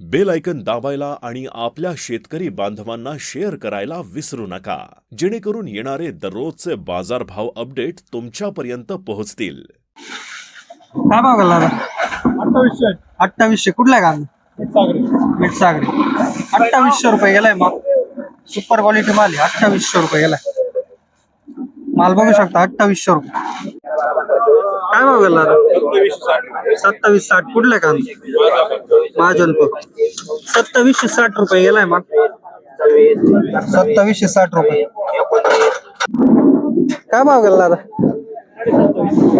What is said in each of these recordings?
Bell icon दाबायला आणि आपल्या शेतकरी बांधवांना शेअर करायला विसरू नका. जेणेकरून येणारे दररोजचे बाजारभाव अपडेट तुमच्यापर्यंत पोहोचतील. काय भाव गेला अठ्ठावीसशे. अठ्ठावीसशे. कुठला आहे कांदा? सागरी मीठ सागरी अठ्ठावीसशे रुपये गेलाय माल. सुपर क्वालिटी माल आहे. अठ्ठावीसशे रुपये गेलाय. माल बघू शकता. अठ्ठावीसशे रुपये. काय भाव गेला सत्तावीस साठ. कुठला कांदा महाजनपूर. सत्तावीसशे साठ रुपये गेलाय माल. सत्तावीसशे साठ रुपये. काय भाव गेला आता?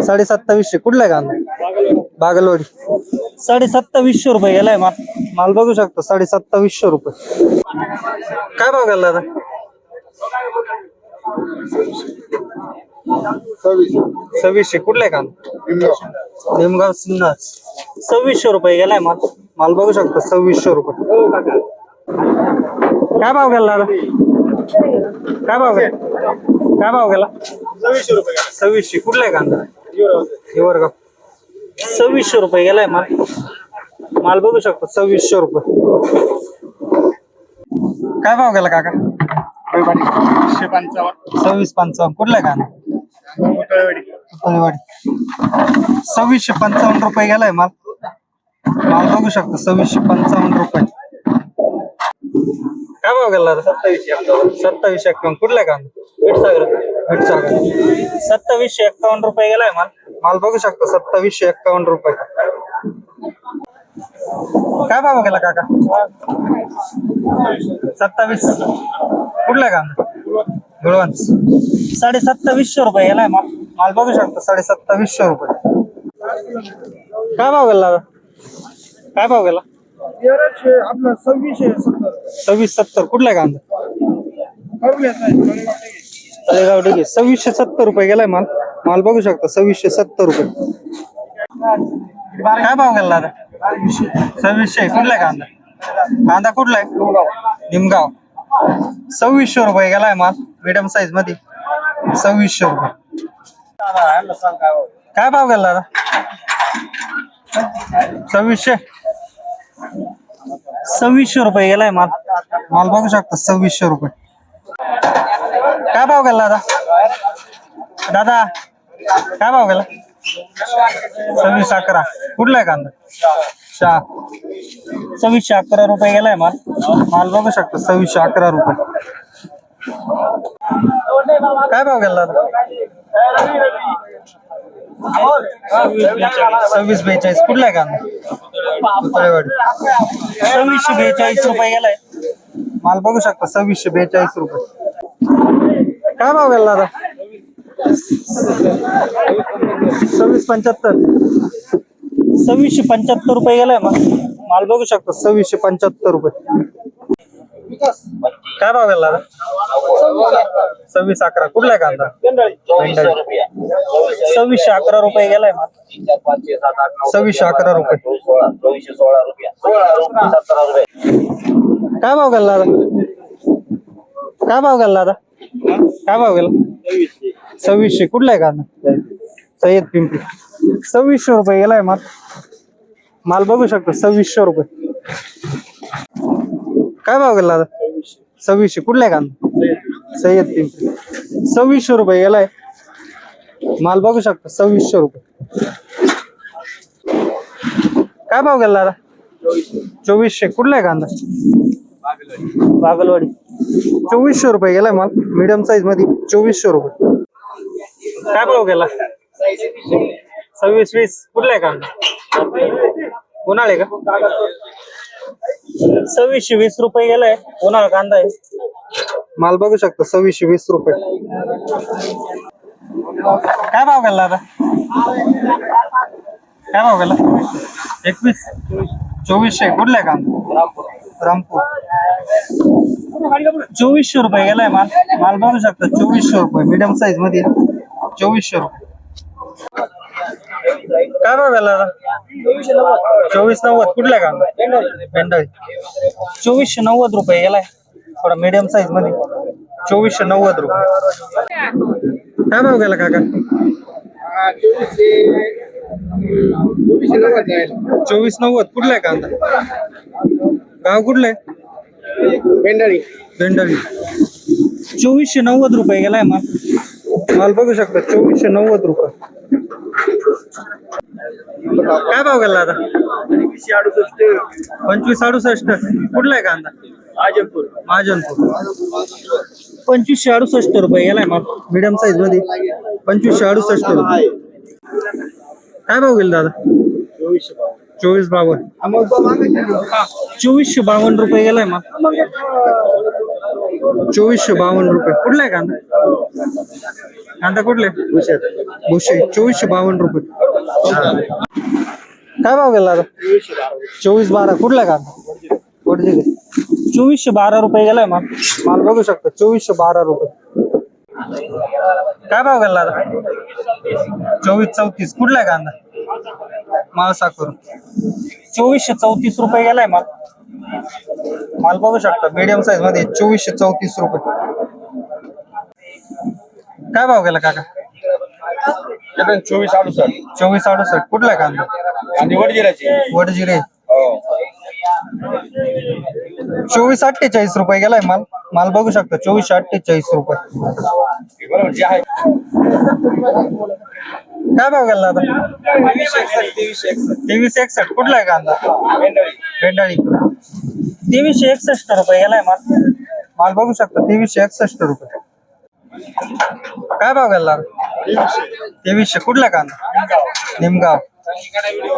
साडे सत्तावीसशे कुठला कांदा बागलवाडी. साडे सत्तावीसशे रुपये गेलाय माल. माल बघू शकतो साडे सत्तावीसशे रुपये. काय भाव गेला आता? सव्वीसशे. कुठला आहे कांदा निमगाव सिन्नर. सव्वीसशे रुपये गेलाय माल. माल बघू शकतो सव्वीसशे रुपये. काय भाव गेला काय भाव गेला? काय भाव गेला? सव्वीसशे रुपये सव्वीसशे. कुठला आहे कांदा हिवरगाव. सव्वीसशे रुपये गेलाय माल. माल बघू शकतो सव्वीसशे रुपये. काय भाव गेला काका? सव्वीस पंचावन्न. कुठला आहे कांदा सव्वीसशे पंचावन्न रुपये गेलाय माल. माल बघू शकतो सव्वीसशे पंचावन्न रुपये. काय भाव गेला आता? सत्तावीसशे एक्कावन्न कुठला कांदा? भेटसागर सत्तावीसशे एक्कावन्न रुपये गेलाय माल. माल बघू शकतो सत्तावीसशे एक्कावन्न रुपये. काय भाव गेला काका? सत्तावीस. कुठला कांदा? गुळवंत साडे सत्तावीसशे रुपये गेलाय माल. माल बघू शकतो साडे सत्तावीसशे रुपये. काय भाव गेला दादा? काय भाव गेला? तेराशे आपलं सव्वीसशे सत्तर. सव्वीस सत्तर. कुठला आहे कांदा? तळेगाव डिगे सव्वीसशे सत्तर रुपये गेलाय माल. माल बघू शकता सव्वीसशे सत्तर रुपये. काय भाव गेला सव्वीसशे. कुठला आहे कांदा? कांदा कुठला आहे? निमगाव. सव्वीसशे रुपये गेलाय माल. मीडियम साईजमध्ये. सव्वीसशे रुपये. काय भाव गेला दादा? सव्वीसशे? सव्वीसशे रुपये गेलाय माल. माल बघू शकता सव्वीसशे रुपये. काय भाव गेला दादा? दादा काय भाव गेला? सव्वीस अकरा. कुठला आहे कांदा? शहा सव्वीसशे अकरा रुपये गेलाय माल. माल बघू शकता सव्वीसशे अकरा रुपये. काय भाव गेला? सव्वीस बेचाळीस. कुठला आहे पुतळेवाडी सव्वीसशे बेचाळीस रुपये गेलाय. माल बघू शकता सव्वीसशे बेचाळीस रुपये. काय भाव गेला दादा? सव्वीस पंच्याहत्तर. सव्वीसशे पंच्याहत्तर रुपये गेलाय माल माल बघू शकता सव्वीसशे पंच्याहत्तर रुपये. काय भाव गेला दादा सव्वीस अकरा. कुठला आहे कांदा? भेंडाळी. सव्वीसशे अकरा रुपये गेलाय सव्वीसशे अकरा रुपये. काय भाव गेला दादा? काय भाव गेला दादा? काय भाव गेला? सव्वीसशे. कुठला आहे कांदा? सय्यद पिंपरी. सव्वीसशे रुपये गेलाय माल माल बघू शकतो. सव्वीसशे रुपये. काय भाव गेला दादा? सव्वीसशे. कुठला आहे कांदा? सय्यद पिंपरी. सव्वीसशे रुपये गेलाय. माल बघू शकतो सव्वीसशे रुपये. काय भाव गेला चोवीसशे. कुठला आहे कांदा? बागलवाडी. चोवीसशे रुपये गेलाय माल. मीडियम साईजमध्ये चोवीसशे रुपये. काय भाव गेला? सव्वीस वीस. कुठला आहे कांदा? उन्हाळे का? सव्वीसशे वीस रुपये गेलाय. उन्हाळा कांदा आहे. माल बघू शकतो सव्वीसशे वीस रुपये. काय भाव गेला आता? काय भाव गेला? एकवीस. चोवीसशे. कुठला आहे कांदा? रामपूर. चोवीसशे रुपये गेलाय माल. माल बघू शकता चोवीसशे रुपये. मीडियम साईजमध्ये. चोवीसशे रुपये. काय दादा चोवीस नव्वद. कुठला कांदा भेंडाळी चोवीसशे नव्वद रुपये गेलाय थोडा मीडियम साईजमध्ये. चोवीसशे नव्वद रुपये. काय भाव गेला काका? चोवीस नव्वद. कुठला कांदा गाव कुठलं आहे? भेंडाळी भेंडाळी चोवीसशे नव्वद रुपये गेलाय माल. माल बघू शकता. चोवीसशे नव्वद रुपये. काय भाव गेला आता? पंचवीस अडुसष्ट. कुठला आहे कांदा? महाजनपूर. महाजनपूर पंचवीसशे अडुसष्ट रुपये गेलाय मग मिडियम साईजमध्ये. पंचवीसशे अडुसष्ट रुपये. काय भाव गेला दादा? चोवीस बावन्न. चोवीसशे बावन्न रुपये गेलाय मग चोवीसशे बावन्न रुपये. कुठला आहे कांदा? कांदा कुठले? भुशे चोवीसशे बावन्न रुपये. काय भाव गेला आता? चोवीस बारा. कुठला आहे वडजिरे चोवीसशे बारा रुपये गेलाय मग माल बघू शकतो चोवीसशे बारा रुपये. काय भाव गेला आता? चोवीस चौतीस. कुठला आहे कांदा? माल साखर चोवीसशे चौतीस रुपये गेलाय माल माल बघू शकता मीडियम साईजमध्ये चोवीसशे चौतीस रुपये. काय भाव गेला काका? चोवीस अडुसष्ट. चोवीस अडुसष्ट. कुठला आहे कांदा? आणि वडजिराची वडजिरे. हो. चोवीस अठ्ठेचाळीस रुपये गेलाय माल. माल बघू शकता चोवीसशे अठ्ठेचाळीस रुपये. बरोबर जे आहे. काय भाव गेला आता? तेवीस एकसष्ट कुठला आहे कांदा? भेंडाळी. तेवीसशे एकसष्ट रुपये गेलाय माल. माल बघू शकता तेवीसशे एकसष्ट रुपये. काय भाव गेला तेवीसशे. कुठला कांदा? निमगाव.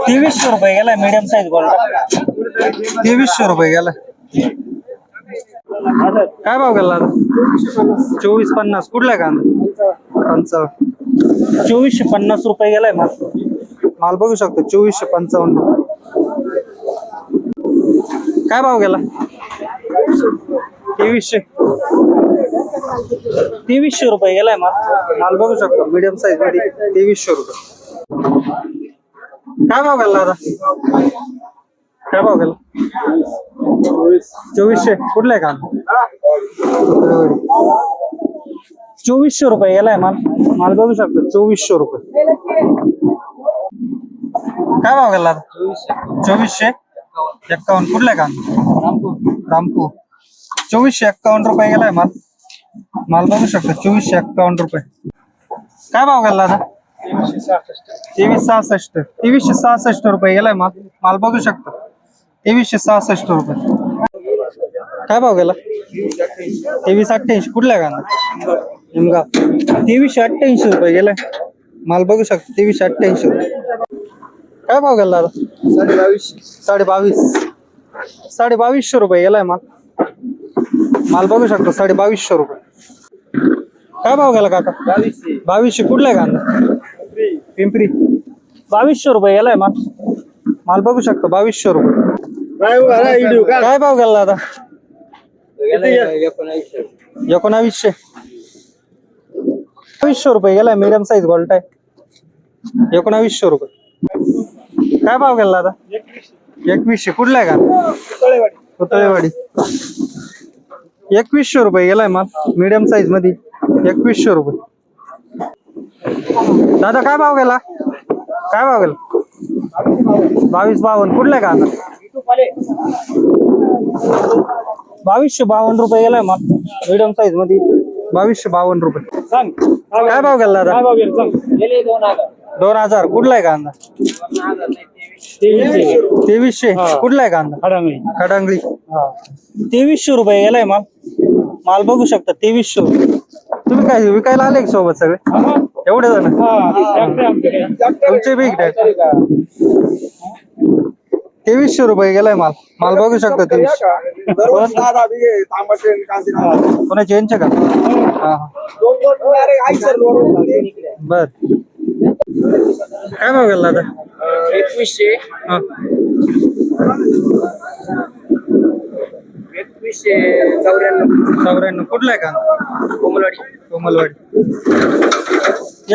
तेवीसशे रुपये गेलाय मीडियम साईज गोल्ड. तेवीसशे रुपये गेला. काय भाव गेला चोवीस पन्नास. कुठला कांदा? पंचावन्न. चोवीसशे पन्नास रुपये गेलाय माल. माल बघू शकतो चोवीसशे पंचावन्न. काय भाव गेला? तेवीसशे. तेवीसशे रुपये गेलाय माल. माल बघू शकतो. मीडियम साईजमध्ये तेवीसशे रुपये. काय भाव गेला आता काय भाव गेला? चोवीसशे. कुठलाय का? चोवीसशे रुपये गेलाय माल. माल बघू शकतो. चोवीसशे रुपये. काय भाव गेला? चोवीसशे. चोवीसशे. एक्कावन्न कुठलाय आहे रामपूर. रामपूर. चोवीसशे एक्कावन्न रुपये गेलाय माल. माल बघू शकतो चोवीसशे एक्कावन्न रुपये. काय भाव गेला आता तेवीस सहासष्ट. तेवीसशे सहासष्ट रुपये गेलाय माल. माल बघू शकतो. तेवीसशे सहासष्ट रुपये. काय भाव गेला? तेवीस अठ्ठ्याऐंशी. कुठला कांदा निमगा तेवीसशे अठ्ठ्याऐंशी रुपये गेलाय. माल बघू शकतो तेवीसशे अठ्ठ्याऐंशी रुपये. काय भाव गेला दादा? साडे बावीस साडे बावीसशे रुपये गेलाय माल. माल बघू शकतो साडे बावीसशे रुपये. काय भाव गेला काका? बावीसशे. कुठला आहे कांदा? पिंपरी. बावीसशे रुपये गेलाय माल. माल बघू शकतो बावीसशे रुपये. काय भाव गेला दादा एकोणावीसशे. बावीसशे रुपये गेलाय मीडियम साईज गोल्ट आहे. एकोणावीसशे रुपये. काय भाव गेला दादा एकवीसशे. कुठला आहे का पुतळेवाडी. एकवीसशे रुपये गेलाय माल मीडियम साईजमध्ये एकवीसशे रुपये. दादा काय भाव गेला? काय भाव गेला? बावीस बावन्न. कुठला का बावीसशे बावन्न रुपये गेलाय माल मीडियम साईजमध्ये बावीसशे बावन्न रुपये. काय भाव गेला दादा? दोन हजार. कुठला आहे कांदा? तेवीसशे. कुठला आहे कांदा? खडांगळी. तेवीसशे रुपये गेलाय माल माल बघू शकता तेवीसशे तुम्ही काय विकायला आले का सोबत सगळे? एवढे जण? तुमचे बी इकडे तेवीसशे रुपये गेलाय माल. माल बघू शकता तेवीसशे कोणाचे यांचे का. बर. काय भाव गेला आता? एकवीसशे. एकवीसशे चौऱ्याण्णव. चौऱ्याण्णव. कुठला आहे का कोमलवाडी. कोमलवाडी.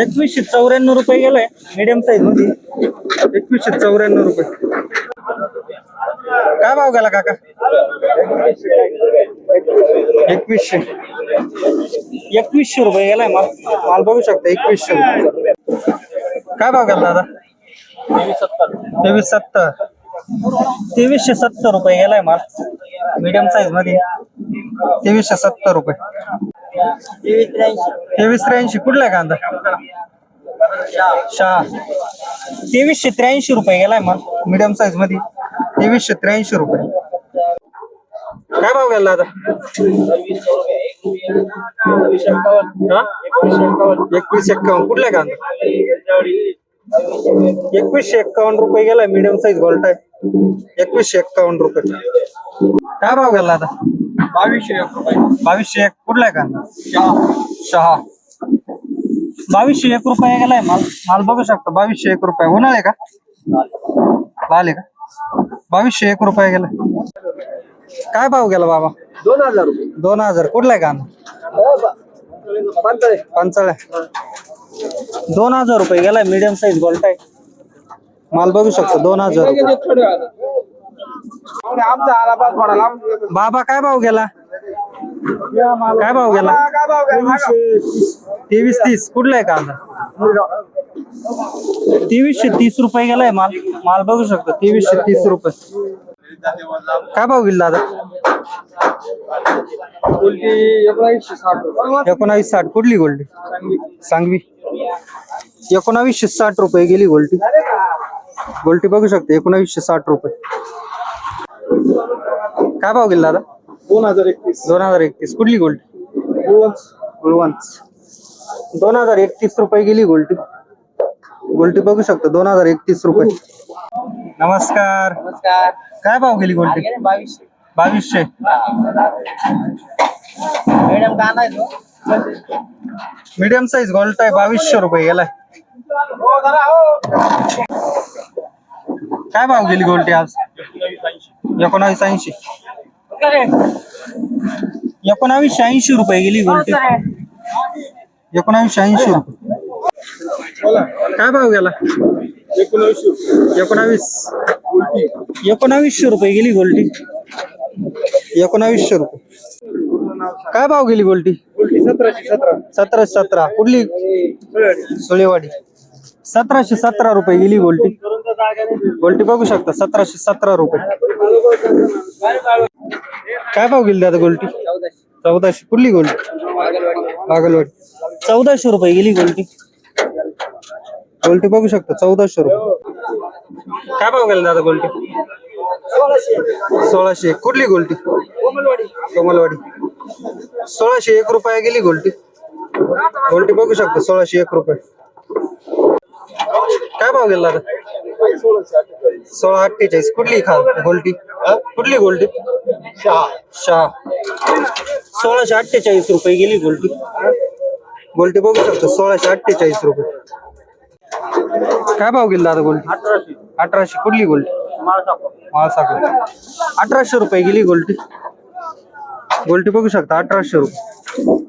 एकवीसशे चौऱ्याण्णव रुपये गेलाय मीडियम साईजमध्ये. एकवीसशे चौऱ्याण्णव रुपये. काय भाव गेला काका? एकवीसशे. एकवीसशे रुपये गेलाय माल. माल बघू शकता एकवीसशे रुपये. काय भाव गेला दादा? तेवीस सत्तर. तेवीसशे सत्तर रुपये गेलाय माल. मीडियम साईजमध्ये. तेवीसशे सत्तर रुपये. तेवीस त्र्याऐंशी कुठला आहे कांदा? शहा. तेवीसशे त्र्याऐंशी रुपये गेलाय माल मीडियम साईजमध्ये. तेवीसशे त्र्याऐंशी रुपये. काय भाव गेला आता? एकवीस एक्कावन्न कुठला आहे कांदा? एकवीसशे एक्कावन्न रुपये गेलाय मीडियम साईज गोल्ट आहे. एकवीसशे एक्कावन्न रुपये. काय भाव गेला आता? बावीसशे एक रुपये. बावीसशे एक. कुठला आहे कांदा? शहा. बावीसशे एक रुपये गेलाय. माल माल बघू शकता. बावीसशे एक रुपये. होणार आहे का? लाल आहे का? बावीसशे एक रुपये गेलाय. काय भाव गेला बाबा? दोन हजार रुपये. दोन हजार. कुठला आहे कांदा? पंचाळ्या दोन हजार रुपये गेलाय. मीडियम साईज गोल्ट आहे. माल बघू शकतो दोन हजार रुपये. आमचा आला पाच थोडा लांब बाबा काय भाव गेला? काय भाव गेला? काय भाव काय तेवीस तीस. कुठला आहे कांदा? तेवीसशे तीस रुपये गेलाय माल. माल बघू शकतो तेवीसशे तीस रुपये. काय भाव गेला दादा? एकोणीसशे साठ रुपये. एकोणावीस साठ. कुठली गोल्डी? सांगवी. एकोणावीसशे साठ रुपये गेली गोल्टी गोल्टी बघू शकते एकोणावीसशे साठ रुपये. काय भाव गेला दादा? दोन हजार एकतीस. दोन हजार एकतीस. कुठली गोल्टी? गुळवंच दोन हजार एकतीस रुपये गेली गोल्टी. गोल्टी बघू शकतो दोन हजार एकतीस रुपये. नमस्कार. नमस्कार. काय भाव गेली गोल्टी? बावीसशे. बावीसशे. मॅडम का नाही मीडियम साईज गोल्ट आहे बावीसशे रुपये गेलाय. काय भाव गेली गोलटी आज? एकोणावीस ऐंशी. एकोणावीसशे ऐंशी रुपये गेली गोलटी. एकोणावीसशे ऐंशी रुपये. काय भाव गेला? एकोणावीस. एकोणावीसशे रुपये गेली गोलटी. एकोणावीसशे रुपये. काय भाव गेली गोलटी? सतराशे सतरा. सतरा सतरा. कुठली? सुळेवाडी. सतराशे सतरा रुपये गेली गोल्टी. गोल्टी बघू शकता सतराशे सतरा रुपये. काय भाव गेली दादा गोल्टी? चौदाशे. कुठली गोल्टी? बागलवाडी. चौदाशे रुपये गेली गोल्टी. गोल्टी बघू शकता चौदाशे रुपये. काय भाव गेला दादा गोल्टी? सोळाशे. कुठली गोल्टी? कोमलवाडी. सोळाशे एक रुपया गेली गोल्टी. गोल्टी बघू शकता सोळाशे एक रुपये. काय भाव गेला सोळा अठ्ठेचाळीस. कुठली खा गोल्टी कुठली गोल्टी शहा. सोळाशे अठ्ठेचाळीस रुपये गेली गोल्टी गोल्टी बघू शकतो सोळाशे अठ्ठेचाळीस रुपये. काय भाव गेला दादा गोल्टी अठराशे. कुठली गोल्टी माळसाखर. अठराशे रुपये गेली गोल्टी गोल्टी बघू शकता अठराशे रुपये.